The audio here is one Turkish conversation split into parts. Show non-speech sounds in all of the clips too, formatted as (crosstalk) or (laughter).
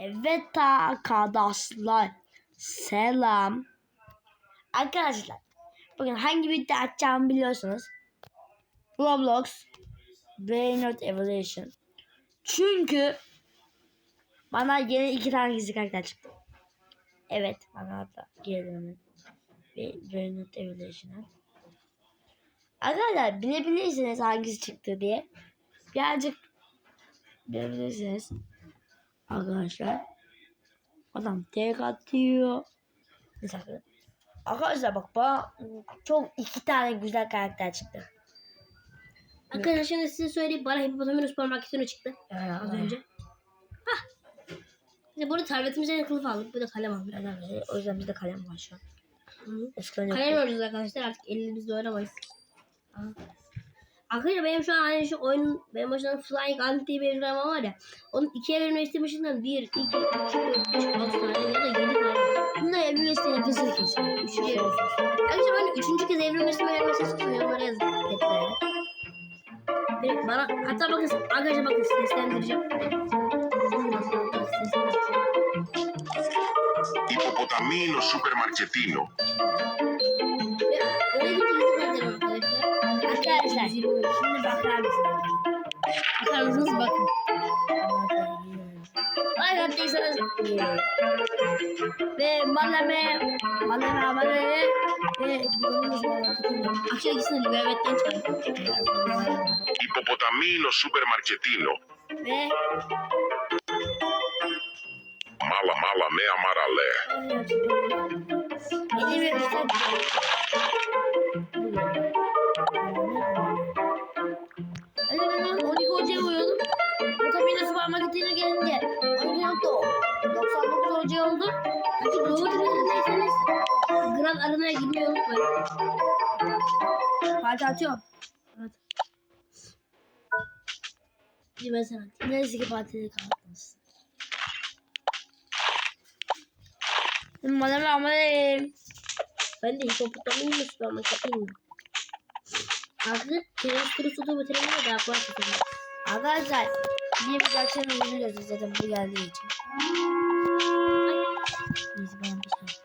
Evet arkadaşlar. Selam. Arkadaşlar. Bugün hangi video açacağımı biliyorsunuz. Roblox. Brainrot Evolution. Çünkü bana yeni iki tane gizli karakter çıktı. Evet bana hatta gelelim. Brainrot Evolution'a. Arkadaşlar bilebilirsiniz hangisi çıktı diye. Birazcık bilebilirsiniz. Arkadaşlar. Adam tek atıyor. Mesela. Arkadaşlar bak bana çok iki tane güzel karakter çıktı. Arkadaşlar şimdi size söyleyeyim bana Hippopotamus Supermarket'ine çıktı az önce. Hah. İşte burada tabletimizden kılıf aldık. Bir de kalem aldık. Önemli. O yüzden bizde kalem var şu an. Hı. Eskiden Kalem yoktu. arkadaşlar artık elimizde oynamayız. Aha. Arkadaşlar benim şu an aynı şu oyun benim başımda Flying Ant diye bir uygulama var ya. Onun ikiye bölme istemişinden 1, 2, 3, 4, 5, 6 tane ya da 7 tane var. Bunda evrim isteyen yapısını kesiyor. Üç kere olsun. Arkadaşlar ben üçüncü kez evrim üstüme gelmesi istiyorum. Yorumlara yazın. Benim, bana hatta bakın arkadaşlar bakın seslendireceğim. Ipopotamino supermarchetino. Arkadaşlar. Şimdi bakar mısınız? Bakar mısınız bakın. Like attıysanız ve maleme maleme maleme ve Akşam ikisini de müebbetten çıkardım. Ipopotamino supermarchetino. ve Mala mala mea marale. yeni bir hocaya koyuyordum. Vitamini süpermarketine gelince 12 nokta 99 hoca oldu. Açık robot ürünlerdeyseniz Grand Arena'ya girmeyi unutmayın. Parça atıyorum. Evet. Bir ben sana atayım. Neyse ki partide kaldınız. Maleme maleme. Ben de hipopotamini mi süpermarket bilmiyorum. Arkadaşlar terörist turu tutuğu bitirince daha kolay tutuyor. Arkadaşlar bir video açalım biliyorsunuz zaten bu geldiği için. Neyse ben bir şey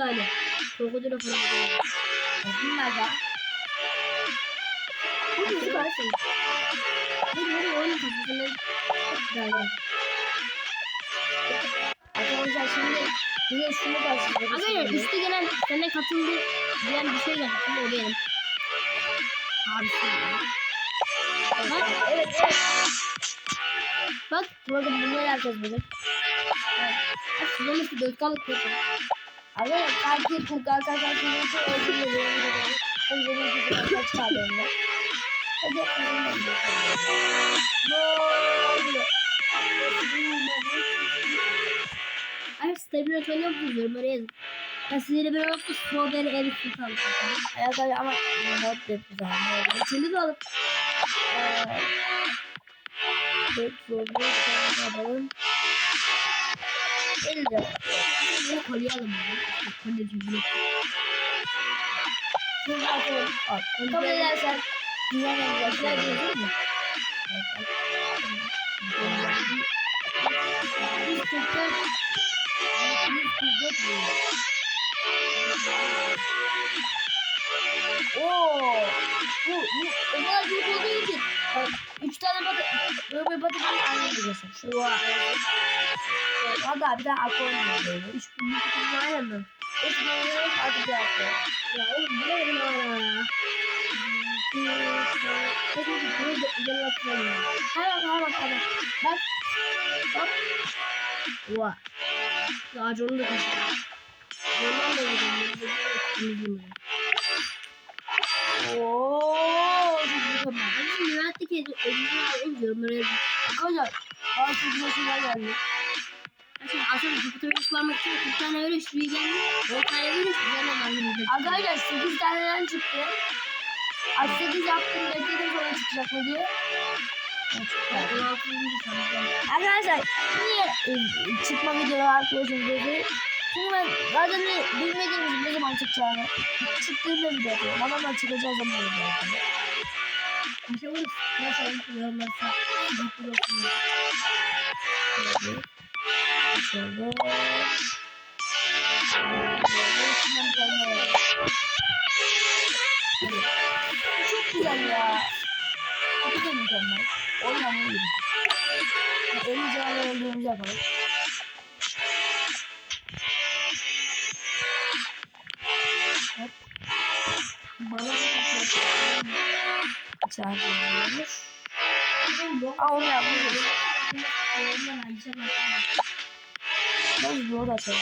tane. Krokodilo falan. Bakın nerede? Bu kızı karsın. Hadi hadi oyun kafasını. Galiba. Arkadaşlar şimdi de şunu da size Arkadaşlar üstte gelen sana katıldı diyen bir şey geldi. Şimdi o benim. Abisi. Bak, Evet evet. bak. Bakın bunu yapacağız bugün. Bak şuradan işte dörtkanlık koydum. Arkadaşlar kalki kurgar kakar kuyruğu öldürüyor. Hadi benim gibi kakar çıkardığımda. Hadi? Ay stabilatör yok diyorum oraya yazın. Ben sizlere bir alıp strawberry erik sütü aldım. Arkadaşlar ama not da güzel. İçinde de alıp Tek zorlu yapalım. Elde. bunu kolye alın. Bak, Kolye cebine. Şimdi atalım. Bak, kabul edersen güzel. 144 144 milyon. Oo. Bu, bu o kadar büyük olduğu için üç tane batı böyle batı aynı diyeceksin. Şu var. Hatta bir alkol var böyle. Üç bin kutu var mı? Üç liralık artık bir alkol. Ya oğlum bu ne benim ara ya? Hadi bunu da güzel hatırlamıyorum. Hemen hemen hemen. Bak. Bak. Oha. Daha onu da kaçırdım. Ondan da yedim. Oo. Çok mükemmel. Şimdi üniversitedeki ödülünü alalım yorumlara yazın. Arkadaşlar. Çok güzel şeyler geldi. Aslında aslında Jupiter'ı kullanmak için 40 tane öyle üstüne geldi. 10 tane üstüne geldi. Arkadaşlar 8 taneden çıktı. Az 8 yaptım bekledim sonra çıkacak mı diye. Evet, çıktı. 16. sanırım. Arkadaşlar niye e, çıkma videoları atıyorsunuz dedi. Çünkü ben zaten de bilmediğim için ne zaman çıkacağını çıktığında video atıyorum. Adamlar çıkacağı zaman video atıyorum. Bir şey olur. Nasıl olur yorumlarsa. Jupiter olsun. Şöyle. Şöyle. Çok güzel ya. Bu da mükemmel. Oynamayı yedim. 50 canavar öldüğümüzü yapalım. Hop. Bana da şey Çağırıyormuş. Aa onu. Yorumlar Ayşe bakar. Ben yol açalım.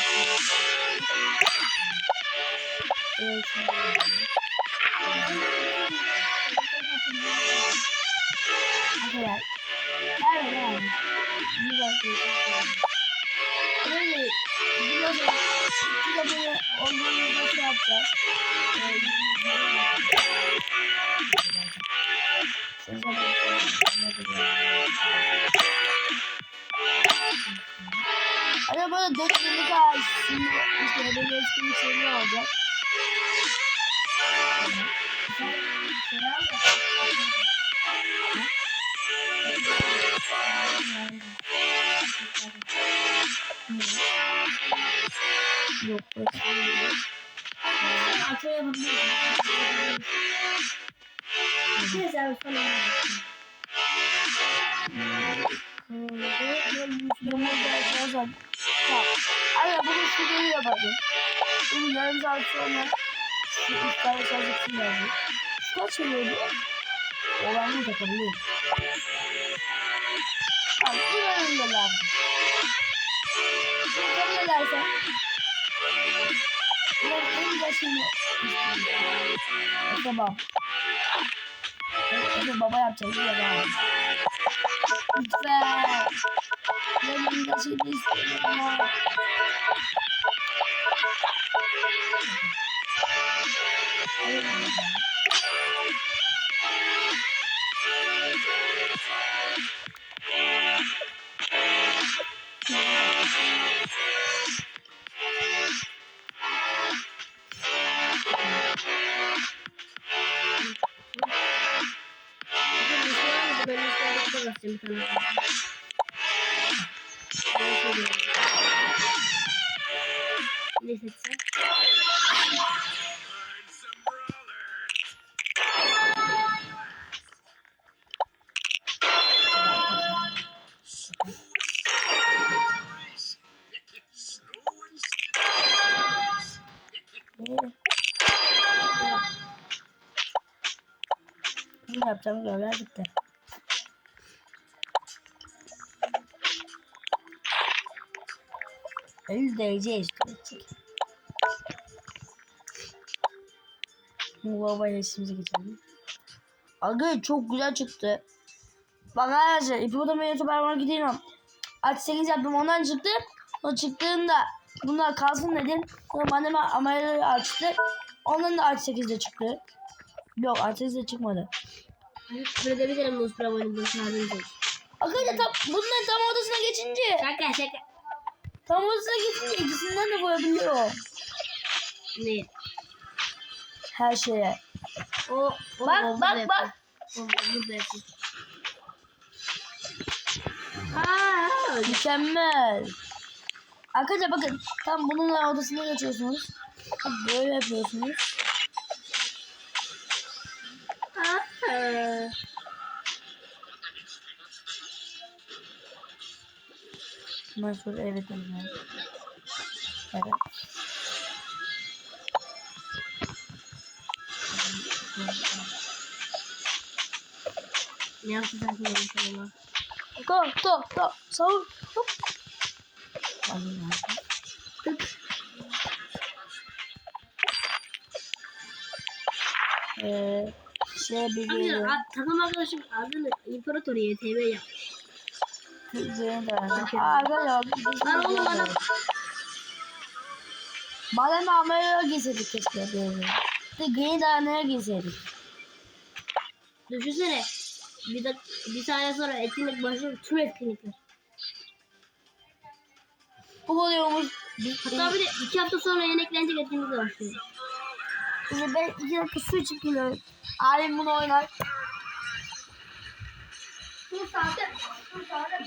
Evet. Arkadaşlar. Evet. Güzel şey. Öyle biliyorsunuz. İki de böyle olduğumuzda şey yapacağız. Siz de Hani böyle dört yıllık ağaçsın. İşte böyle eski bir şey olacak? Yok. yapabilirim. Neyse abi sonra Yumurta açarsan. Tamam. Anne bugün şu videoyu yapalım. Bugün yarım saat sonra şu üç tane çalışsın yazdı. Şu kaç veriyordu? Olanı takabilirim. Tamam. Bu bölümde lazım. Bunu edersen. Ben en güzel şeyini. Tamam. Efe baba bir baba. Lütfen. Ben en güzel şeyini istiyorum ya. Hayır. Ne Bunu yapacağım görevler bitti. İşte. Bu babayla işimize geçelim. Aga çok güzel çıktı. Bak arkadaşlar Hippopotamia Supermarket'in Aç 8 yaptım ondan çıktı. O çıktığında bunlar kalsın dedim. Sonra anneme ameliyatı açtı. Ondan da aç 8'de çıktı. Yok aç 8'de çıkmadı. Küfür edebilirim Nus Bravo'nun bu şarjını koy. Arkadaşlar tam, bunların tam ortasına geçince Şaka şaka. tam ortasına geçince ikisinden de koyabiliyor. Ne? Her şeye. O, o Bak, o bak, burada bak. O yapıyor. öldü. Mükemmel. Arkadaşlar bakın tam bununla odasına geçiyorsunuz. Böyle yapıyorsunuz. Bundan sonra evet dedim. Evet. Ne sen şimdi inşallah? Go go go. Savur. Hop. Alayım abi. Eee Abi böyle. a- takım arkadaşım adını İmparator YTV yapmış. Böyle de. Aa böyle oldu. Lan oğlum bana Bana mamaya giyseydik keşke böyle. Bir de gri danaya giyseydik. düşünsene. Bir, dak bir saniye sonra etkinlik başlıyor. Tüm etkinlikler. Bu oluyormuş. Hatta bir de iki hafta sonra yeni eklenecek etkinlikler başlıyor. Bir, ben iki dakika su içip geliyorum. Alim bunu oynar. Dur saatte. Dur saatte.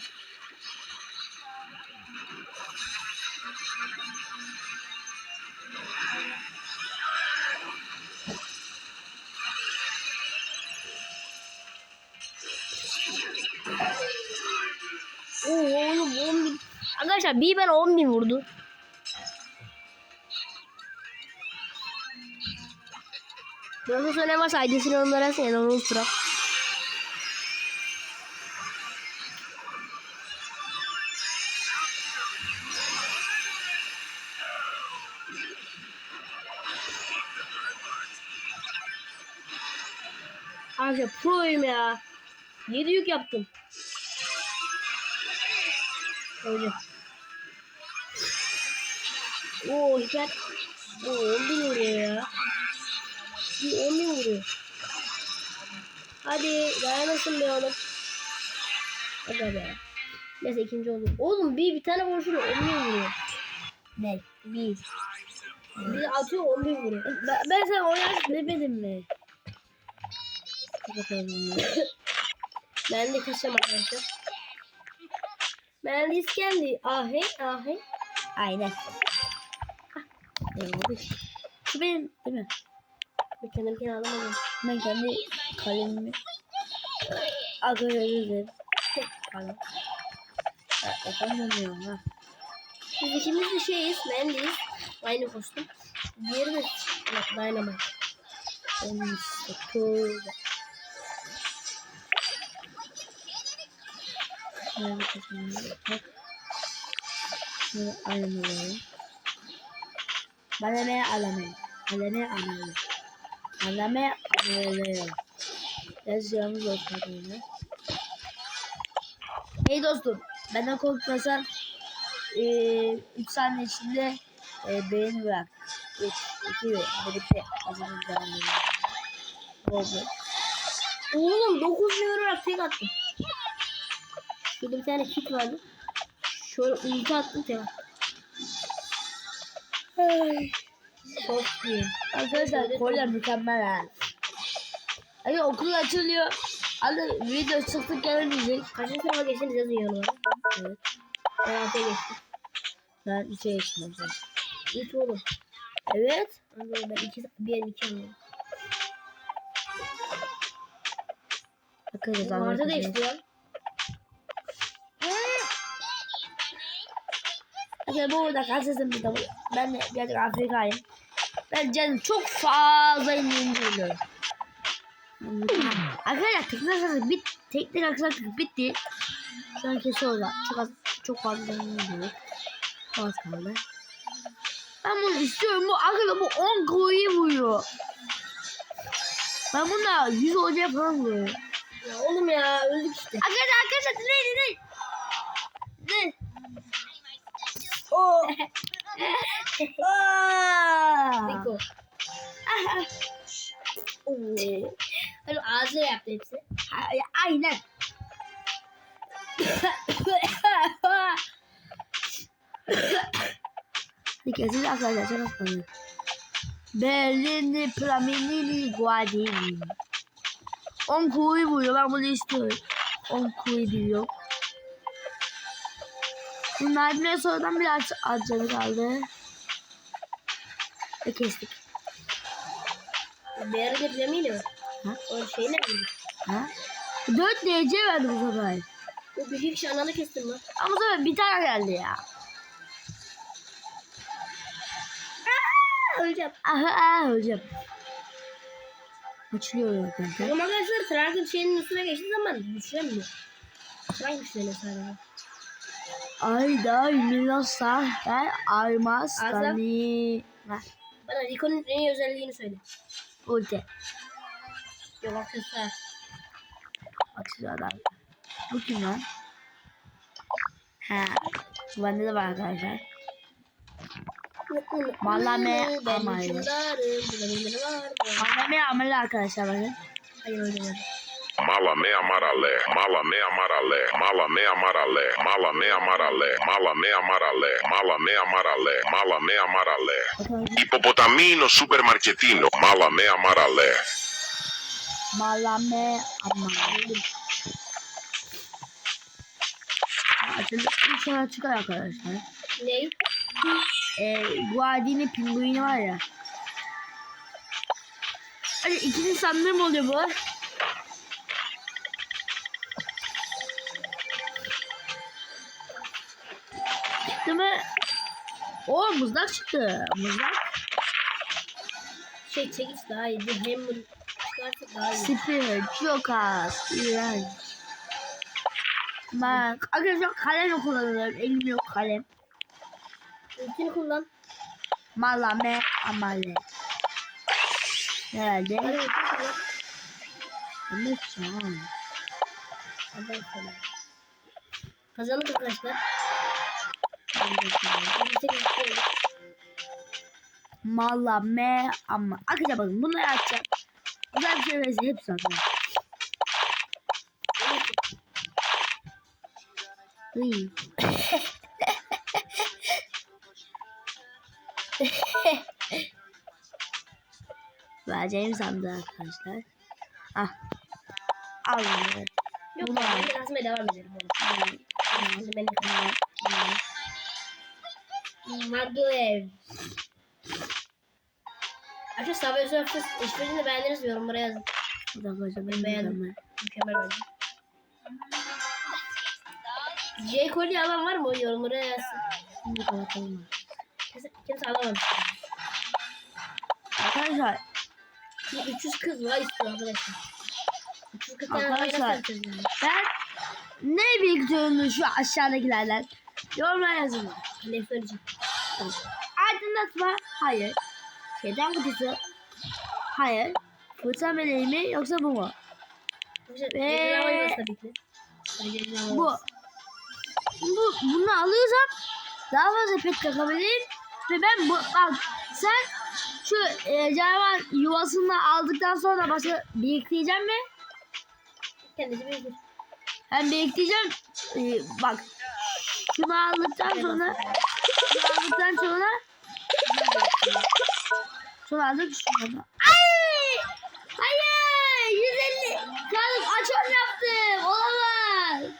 Oo oğlum 10 bin. Arkadaşlar bir ben 10 bin vurdu. Nasıl söylemez ID'sini onlara yazsın ya da onu bırak. Arkadaşlar proyum ya. 7 yük yaptım. Öyle. Oo hiper. Oo 10 bin vuruyor ya. Bir 10 bin vuruyor. Hadi dayanırsın be oğlum. Hadi be. Neyse ikinci oldum. Oğlum bir bir tane vuruşuyla 10 bin vuruyor. Ne? Bir. Bir atıyor 10 bin vuruyor. Ben, ben sana oynarsın demedim mi? Bakalım. Ben de kaçacağım arkadaşlar. Ben de iskendi. Ahe ahe. Aynen. Ne oldu? Benim değil mi? Bir kendimkini alamadım. Ben kendi kalemimi Arkadaşlar özür dilerim. Pardon. Ya, Efendim ha. Biz ikimiz de şeyiz. Mendiyiz. Aynı kostüm. Diğeri de Dynamite. Onun sıkı. Şöyle bir kısmını bak. Şöyle alalım. Bana ne alalım? Aleme alalım. Aleme alalım. Yazacağımız olsun arkadaşlar. Hey dostum, benden korkmasan 3 saniye içinde e, beğeni bırak. 3, 2, 1, birlikte hazırız devam edelim. Oldu. Oğlum 9 bin vurarak tek attım. Şurada bir tane kit vardı. Şöyle ulti attım tek attım. Çok iyi. Arkadaşlar kolye mükemmel ha. Hadi okul açılıyor. Hadi video çıktık gelemeyecek. Kaçıncı sınıfa geçtiniz yazın yorumlara. Evet. Ben altıya geçtim. Ben içe geçtim. İlk oğlum. Evet. Ben iki, bir iki anladım. Marta bakacağız. değişti ya. Arkadaşlar bu arada kalsasın bir de Ben de birazcık Afrika'yım. Ben canım çok fazla indiğini söylüyorum. Arkadaşlar teknik aksaklık bit teknik aksaklık bitti. Şu an kesiyorlar. Çok az çok fazla indiğini Az kaldı. Ben bunu istiyorum. Bu arkadaşlar bu 10 koyu vuruyor. Ben bunda 100 hocaya falan vuruyorum. Ya oğlum ya öldük işte. Arkadaşlar arkadaşlar ne ne Oh. (laughs) Oo. Hani (laughs) ağzıyla yaptı hepsi. Aynen. (laughs) Kez de arkadaşlar çok hoşlanıyor. Berlin'i Praminini Guadini. 10 kuyu vuruyor. Ben bunu istiyorum. 10 kuyu diyor. Bu Nadine'ye sonradan bir aç acılı kaldı. Ve kestik. Bir ara bir zemiydi mi? Ha? O şey ne? Ha? 4 DC verdi bu sefer. O bir kişi ananı kestin mi? Ama bu sefer bir tane geldi ya. Aa, öleceğim. Aha öleceğim. Açılıyor arkadaşlar. Ama arkadaşlar Frank'ın şeyinin üstüne geçtiği zaman düşüremiyor. Frank güçleniyor sadece. Ayda Armas Azam. Dani. Ver. Bana Rico'nun en iyi özelliğini söyle. Ulti. Yok aksesuar. Adam. Bu kim lan? Ha. Bende de var arkadaşlar. Malame amaylı. Annem ameli arkadaşlar bakın. Hayır öyle Mala mea marale, mala mea marale, mala mea marale, mala mea marale, mala mea marale, mala mea marale, mala mea marale. Bakın. Hippopotamino supermarchetino, mala mea marale. Malame ameli. Açıldı. İnşallah çıkar arkadaşlar. Ne? Ee, Guardini pinguini var ya. Hadi ikinci sandığım oluyor bu. Mızrak çıktı. Mızrak. Şey çekiç daha iyi. Hammer çıkarsa daha iyi. Spir. Çok az. İğrenç. Ben arkadaşlar kalem kullanıyorum. Elim yok kalem. Ultini kullan. Malame amale. Herhalde. Hadi ultini kullan. Kazandık arkadaşlar. Malame ama. Arkadaşlar bakın bunları açacağım. Güzel bir şey verirse hepsi atacağım. (laughs) Vereceğim sandı arkadaşlar. Ah. Al bunu. Yok ben de devam edelim. oğlum. Maglev. Arkadaşlar Sabah Özür Hafız işbirliğini beğendiniz mi? Yorumlara yazın. Ben beğendim. mükemmel. Bence. J. Cole alan var mı? Yorumlara yazsın. Şimdi kapatalım. Kimse, alamamış. Arkadaşlar Şimdi 300 kız var istiyor arkadaşlar. 340 tane Arkadaşlar. ben ne bekliyorsunuz şu aşağıdakilerden? Yorumlara yazın. Ne söyleyeceğim? Aydınlatma. Hayır. Şeyden kutusu. Hayır. Fırça meleği mi yoksa bu mu? Ve- Bu. Bu bunu alıyorsam daha fazla pet takabilirim. Ve ben bu bak sen şu e, canavar yuvasını aldıktan sonra başka birikleyeceğim mi? Kendisi bildir. Ben birikleyeceğim. E, bak şunu aldıktan sonra şunu aldıktan sonra şunu aldık şunu. Ay! Hayır! 150 kaldım açım yaptım. Olamaz.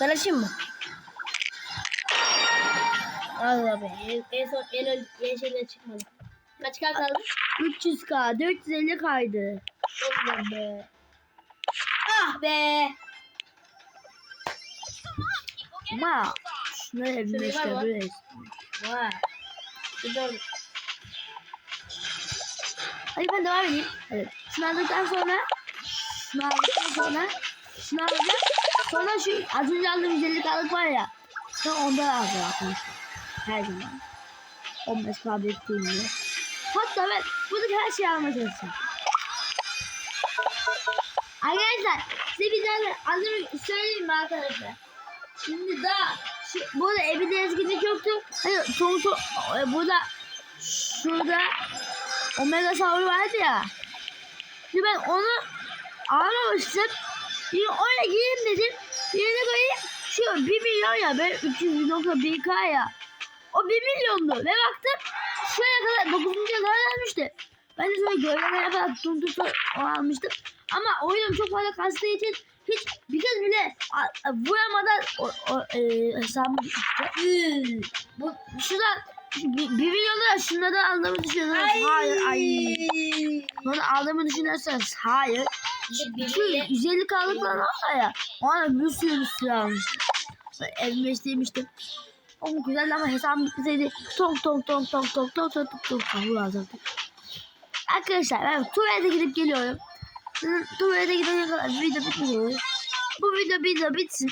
Ben açayım mı? Allah be. En, en son en şeyden çıkmadı. Kaç kal kaldı? 300k 450 kaydı. Allah be. Ah be. Ama şunları bak. işte Vay. Güzel. Hadi ben devam edeyim. Evet. Şunu aldıktan sonra şunu aldıktan sonra şunu alacağım. Sonra şu az önce aldığım 150 kalık var ya. Sonra ondan alacağım arkadaşlar. Her zaman. 15 k biriktiğimde. Hatta ben buradaki her şeyi almaya çalışacağım. Arkadaşlar size bir tane adını söyleyeyim mi arkadaşlar? Şimdi daha şu, burada evde eskide çoktu. Hani son, son, e, burada şurada Omega Sauri vardı ya. Şimdi ben onu almamıştım. Şimdi oraya gireyim dedim. Yerine koyayım. Şu 1 milyon ya. Ben 300.1k ya. O 1 milyondu. Ve baktım şuraya kadar 9. kadar gelmişti. Ben de sonra görevlere kadar tuttu almıştım. Ama oyunum çok fazla kastığı için hiç bir kez bile vuramadan o, o e, hesabım düştü. Bu şuradan bir, milyonda şunlardan aldığımı düşünüyorsanız hayır ay. Bunu aldığımı düşünüyorsanız hayır. Şu 150 kalıklar var ya. Ona bir sürü bir sürü almıştım. İsteymiştim. O güzeldi ama hesabım bitmeseydi tonk tonk tonk tonk tonk tonk tonk tonk tonk kavur alacaktım. Arkadaşlar ben tuvalete gidip geliyorum. Tuvalete gidene kadar video bitmiyor. Bu video video bitsin.